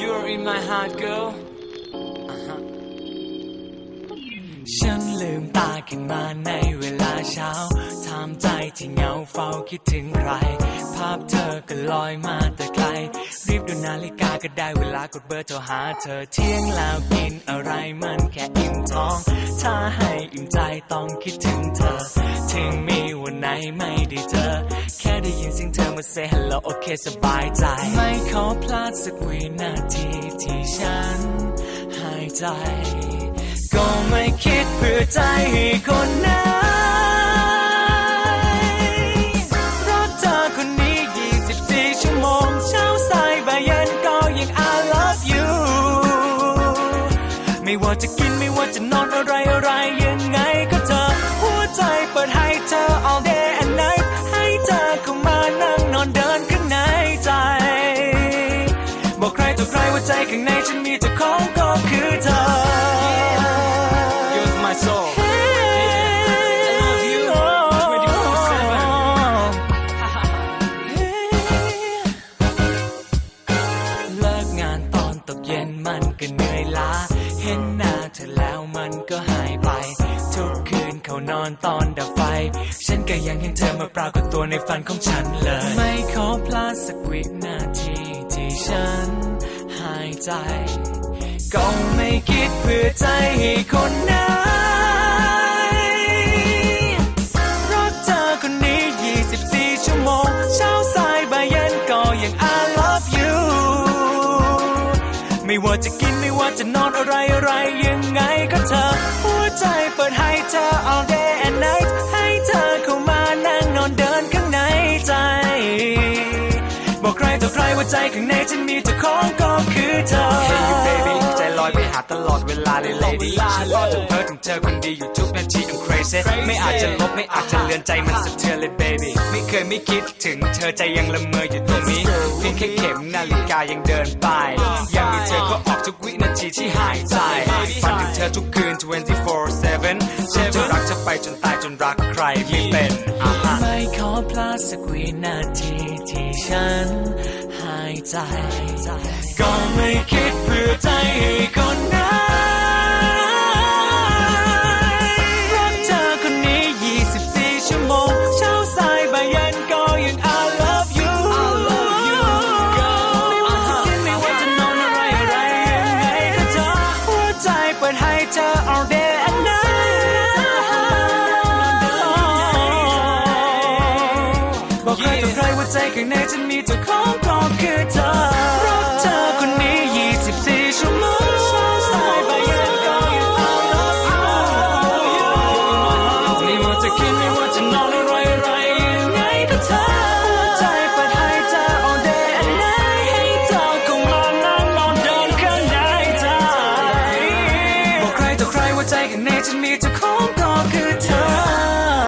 my heart girl ฉันลืมตาขึ้นมาในเวลาเช้าถามใจที่เหงาเฝ้าคิดถึงใคร ภาพเธอก็ลอยมาแต่ไกล รีบดูนาฬิกาก็ได้เวลากดเบอร์โทรหาเธอเที่ยงแล้วกินอะไรมันแค่อิ่มท้อง ถ้าให้อิ่มใจต้องคิดถึงเธอ ถึงมีวันไหนไม่ได้เจอแค่ได้ ยินเสียงเธอมา say hello โอเคสบายใจ ไม่ขอพลาดสักวินาทีที่ฉันหายใจ ก็ไม่คิดเพื่อใจให้คนไหนรักเธอคนนี้24ชั่วโมงเช้าสายบ่ายเย็นก็ยัง I love you ไม่ว่าจะกินไม่ว่าจะนอนอะไรอะไรยังไงก็เธอ หัวใจเปิดให้เธอ บอกใครต่อใครว่าใจข้างในฉันมีเจ้าของก็คือเธอ You're my soul I love you เลิกงานตอนตกเย็นมันก็เหนื่อยล้าเห็นหน้าเธอแล้วมันก็หายไปทุกคืนเขานอนตอนดับไฟ ฉันก็ยังเห็นเธอมาปรากฏตัวในฝันของฉันเลย ไม่ขอพลาดสักวินาที ฉันหายใจ ก็ไม่คิดเพื่อใจให้คนไหนรักเธอคนนี้ 24 ชั่วโมง เช้าสายบ่ายเย็นก็ยัง I love you ไม่ว่าจะกินไม่ว่าจะนอนอะไรอะไรยังไงก็เธอ หัวใจเปิดให้เธอ all รต่อใครว่าใจข้างในฉันมีเจ้าของก็คือเธอ Hey you baby ใจลอยไปหาตลอดเวลาเลย lady ฉันรอจนเพ้อถึงเธอคนดีอยู่ทุกนาที I'm crazy ไม่อาจจะลบไม่อาจจะเลือนใจมันสะเทือนเลย baby ไม่เคยไม่คิดถึงเธอใจยังละเมออยู่ตรงนี้เพียงแค่เข็มนาฬิกายังเดินไป ยังมีเธอก็ออกทุกวินาทีที่หายใจฝันถึงเธอทุกคืน 24/7ฉันจะรักเธอไปจนตายจนรัก พลาดสักวินาทีที่ฉันหายใจ ก็ไม่คิด ใจข้างในจะมีเจ้าของก็คือเธอรักเธอคนนี้ 24 ชั่วโมงไม่ว่าจะคิดไม่ว่าจะนอนอะไรอะไรยังไงก็เธอใจเปิดให้เธอ all day and night ให้เธอคงมานั่งนอนเดินข้างในใจบอกใครต่อใครว่าใจข้างใน